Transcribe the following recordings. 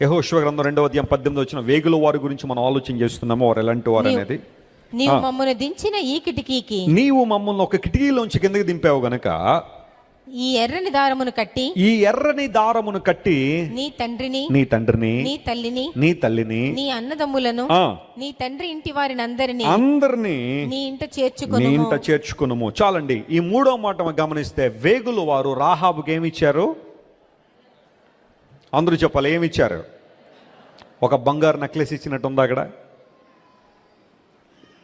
యహోశివ గ్రంథం రెండవ అధ్యాయం పద్దెనిమిది వచ్చిన వేగుల వారి గురించి మనం ఆలోచన చేస్తున్నాము వారు ఎలాంటి వారు అనేది? నీవు మమ్మను దించిన ఈ కిటికీకి నీవు మమ్మల్ని ఒక కిటికీలోంచి కిందకి దింపావు గనక ఈ ఎర్రని దారమును కట్టి ఈ ఎర్రని దారమును కట్టి నీ తండ్రిని నీ తండ్రిని నీ తల్లిని నీ తల్లిని నీ అన్నదమ్ములను నీ తండ్రి ఇంటి వారిని అందరినీ అందరినీ నీ ఇంట నీ చేర్చుకొను ఇంట చేర్చుకునుము. చాలండి ఈ మూడో మాట మనం గమనిస్తే వేగులు వారు రాహాబుకి ఏమి ఇచ్చారు? అందరూ చెప్పాలి ఏమి ఇచ్చారు? ఒక బంగారు నెక్లెస్ ఇచ్చినట్టు ఉందా అక్కడ?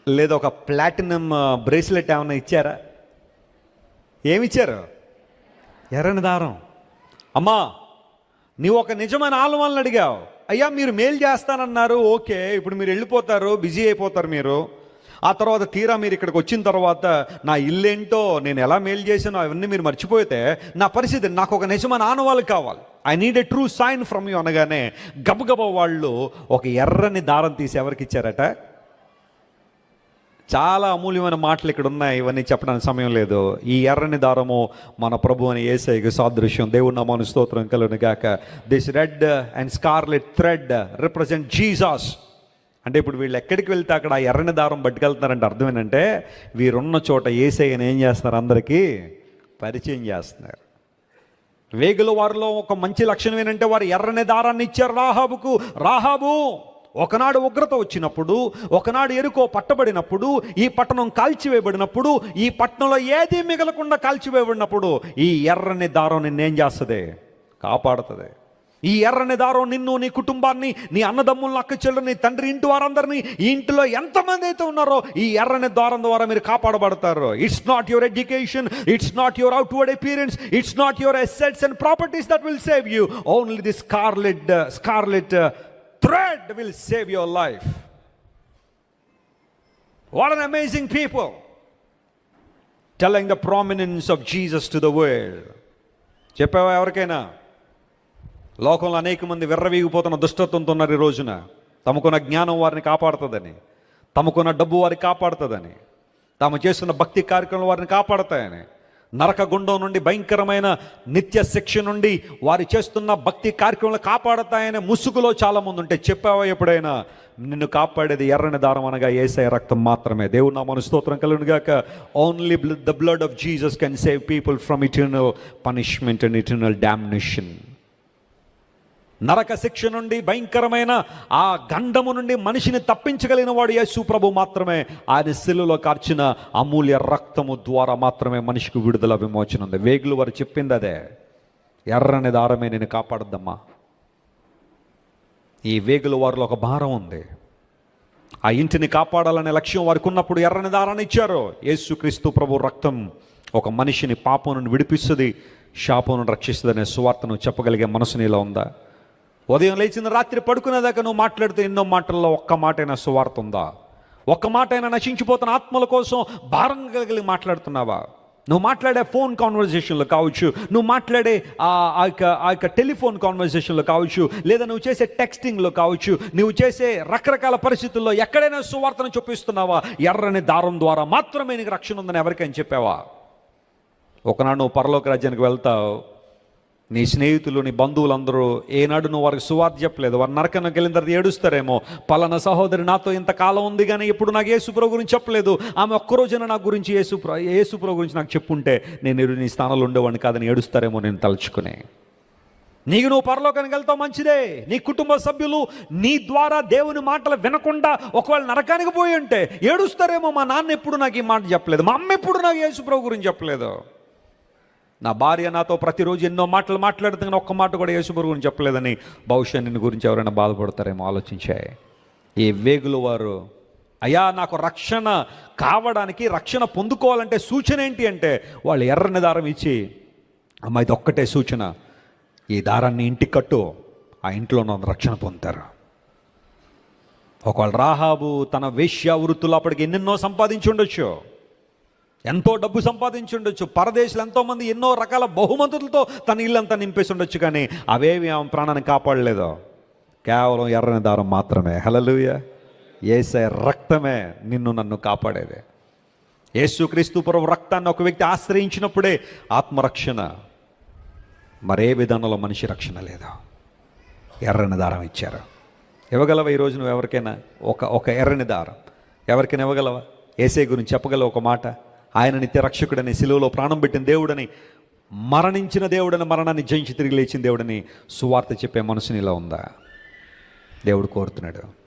లేదా ఒక ప్లాటినం బ్రేస్లెట్ ఏమైనా ఇచ్చారా? ఏమిచ్చారు ఎర్రని దారం. అమ్మా నీవు ఒక నిజమైన ఆలవాళ్ళని అడిగావు. అయ్యా మీరు మేలు చేస్తానన్నారు. ఓకే ఇప్పుడు మీరు వెళ్ళిపోతారు బిజీ అయిపోతారు మీరు. ఆ తర్వాత తీరా మీరు ఇక్కడికి వచ్చిన తర్వాత నా ఇల్లేంటో నేను ఎలా మేలు చేశానో అవన్నీ మీరు మర్చిపోతే నా పరిస్థితి నాకు ఒక నిజమైన ఆనవాళ్ళు కావాలి. I need a true sign from you అనగానే గబగబ వాళ్ళు ఒక ఎర్రని దారం తీసి ఎవరికి ఇచ్చారట? చాలా అమూల్యమైన మాటలు ఇక్కడ ఉన్నాయి ఇవన్నీ చెప్పడానికి సమయం లేదు. ఈ ఎర్రని దారము మన ప్రభు అని ఏసైకి సాదృశ్యం. దేవుడు నామాను స్తోత్రం కలుగును గాక. This red and scarlet thread represent Jesus అంటే ఇప్పుడు వీళ్ళు ఎక్కడికి వెళ్తే అక్కడ ఆ ఎర్రని దారం పట్టుకెళ్తున్నారంటే అర్థం ఏంటంటే వీరున్న చోట ఏసైని ఏం చేస్తున్నారు? అందరికీ పరిచయం చేస్తున్నారు. వేగుల వారిలో ఒక మంచి లక్షణం ఏంటంటే వారు ఎర్రని దారాన్ని ఇచ్చారు రాహాబుకు. రాహాబు ఒకనాడు ఉగ్రత వచ్చినప్పుడు ఒకనాడు ఎరుకో పట్టబడినప్పుడు ఈ పట్టణం కాల్చివేయబడినప్పుడు ఈ పట్టణంలో ఏది మిగలకుండా కాల్చివేయబడినప్పుడు ఈ ఎర్రని దారం నిన్నేం చేస్తుంది? కాపాడుతుంది. ఈ ఎర్రని దారం నిన్ను నీ కుటుంబాన్ని నీ అన్నదమ్ములను అక్క నీ తండ్రి ఇంటి వారందరినీ ఈ ఇంటిలో ఎంతమంది అయితే ఉన్నారో ఈ ఎర్రని దారం ద్వారా మీరు కాపాడబడతారు. It's not your education it's not your outward appearance it's not your assets and properties that will save you only the scarlet scarlet thread will save your life what an amazing people telling the prominence of Jesus to the world చెప్పావా ఎవరికైనా? లోకంలో అనేక మంది విర్రవీగిపోతున్న దుష్టత్వంతో ఉన్నారు ఈ రోజున. తమకున్న జ్ఞానం వారిని కాపాడుతుందని తమకున్న డబ్బు వారిని కాపాడుతుందని తాము చేస్తున్న భక్తి కార్యక్రమాలు వారిని కాపాడతాయని నరక గుండం నుండి భయంకరమైన నిత్య శిక్ష నుండి వారు చేస్తున్న భక్తి కార్యక్రమాలు కాపాడతాయని ముసుగులో చాలామంది ఉంటే చెప్పావా ఎప్పుడైనా? నిన్ను కాపాడేది ఎర్రని దారం అనగా ఏసఐ రక్తం మాత్రమే. దేవుడు నా మన స్తోత్రం కలుగును గాక only the blood of Jesus can save people from eternal punishment and eternal domination నరక శిక్ష నుండి భయంకరమైన ఆ గండము నుండి మనిషిని తప్పించగలిగిన వాడు యేసు ప్రభు మాత్రమే. ఆయన శిలులో కార్చిన అమూల్య రక్తము ద్వారా మాత్రమే మనిషికి విడుదల విమోచన ఉంది. వేగులు వారు చెప్పింది అదే. ఎర్రని దారమే నేను కాపాడద్దమ్మా. ఈ వేగుల వారిలో ఒక భారం ఉంది. ఆ ఇంటిని కాపాడాలనే లక్ష్యం వారికి ఉన్నప్పుడు ఎర్రని దారాన్ని ఇచ్చారు. యేసుక్రీస్తు ప్రభు రక్తం ఒక మనిషిని పాపం నుండి విడిపిస్తుంది శాపం నుండి రక్షిస్తుంది అనే సువార్తను చెప్పగలిగే మనసు నీలో ఉందా? ఉదయం లేచిన రాత్రి పడుకునేదాకా నువ్వు మాట్లాడితే ఎన్నో మాటల్లో ఒక్క మాట అయినా సువార్త ఉందా? ఒక్క మాట అయినా నశించిపోతున్న ఆత్మల కోసం భారం కలిగి మాట్లాడుతున్నావా? నువ్వు మాట్లాడే ఫోన్ కాన్వర్జేషన్లో కావచ్చు నువ్వు మాట్లాడే ఆ ఆ యొక్క ఆ యొక్క టెలిఫోన్ కాన్వర్జేషన్లో కావచ్చు లేదా నువ్వు చేసే టెక్స్టింగ్లో కావచ్చు నువ్వు చేసే రకరకాల పరిస్థితుల్లో ఎక్కడైనా సువార్తను చూపిస్తున్నావా ఎర్రని దారం ద్వారా మాత్రమే నీకు రక్షణ ఉందని ఎవరికైనా చెప్పావా? ఒకనాడు నువ్వు పరలోక రాజ్యానికి వెళ్తావు నీ స్నేహితులు నీ బంధువులందరూ ఏనాడు నువ్వు వారికి సువార్త చెప్పలేదు. వారు నరకన వెళ్ళిన తర్వాత ఏడుస్తారేమో పలానా సహోదరి నాతో ఇంత కాలం ఉంది కానీ ఇప్పుడు నాకు యేసుప్రభు గురించి చెప్పలేదు. ఆమె ఒక్కరోజున నా గురించి యేసుప్ర యేసుప్రభు గురించి నాకు చెప్పుంటే నేను నీ స్థానంలో ఉండేవాడిని కాదని ఏడుస్తారేమో నేను తలుచుకునే. నీకు నువ్వు పరలోకానికి వెళ్తావు మంచిదే. నీ కుటుంబ సభ్యులు నీ ద్వారా దేవుని మాటలు వినకుండా ఒకవేళ నరకానికి పోయి ఉంటే ఏడుస్తారేమో. మా నాన్న ఎప్పుడు నాకు ఈ మాట చెప్పలేదు. మా అమ్మ ఎప్పుడు నాకు యేసుప్రభు గురించి చెప్పలేదు. నా భార్య నాతో ప్రతిరోజు ఎన్నో మాటలు మాట్లాడుతున్నా ఒక్క మాట కూడా యేసుప్రభు గురించి చెప్పలేదని బహుశా నిన్ను గురించి ఎవరైనా బాధపడతారేమో ఆలోచించే. ఈ వేగులు వారు అయ్యా నాకు రక్షణ కావడానికి రక్షణ పొందుకోవాలంటే సూచన ఏంటి అంటే వాళ్ళు ఎర్రని దారం ఇచ్చి అమ్మ ఇది ఒక్కటే సూచన. ఈ దారాన్ని ఇంటికి కట్టు. ఆ ఇంట్లో నన్ను రక్షణ పొందుతారు. ఒకవేళ రాహాబు తన వేశ్య వృత్తులు అప్పటికి ఎన్నెన్నో సంపాదించి ఉండొచ్చు. ఎంతో డబ్బు సంపాదించి ఉండొచ్చు పరదేశులు ఎంతోమంది ఎన్నో రకాల బహుమతులతో తన ఇల్లంతా నింపేసి ఉండొచ్చు కానీ అవేవి ఆమె ప్రాణాన్ని కాపాడలేదు. కేవలం ఎర్రని దారం మాత్రమే. హలలుయ ఏసే రక్తమే నిన్ను నన్ను కాపాడేది. యేసుక్రీస్తు పురం రక్తాన్ని ఒక వ్యక్తి ఆశ్రయించినప్పుడే ఆత్మరక్షణ. మరే విధానంలో మనిషి రక్షణ లేదా. ఎర్రని దారం ఇచ్చారు. ఇవ్వగలవా ఈరోజు నువ్వు ఎవరికైనా? ఒక ఒక ఎర్రని దారం. ఎవరికైనా ఇవ్వగలవా? ఏసే గురించి చెప్పగలవు ఒక మాట? ఆయన నిత్య రక్షకుడని సిలువలో ప్రాణం పెట్టిన దేవుడని మరణించిన దేవుడని మరణాన్ని జయించి తిరిగి లేచిన దేవుడని సువార్త చెప్పే మనసు ఇలా ఉందా? దేవుడు కోరుతున్నాడు.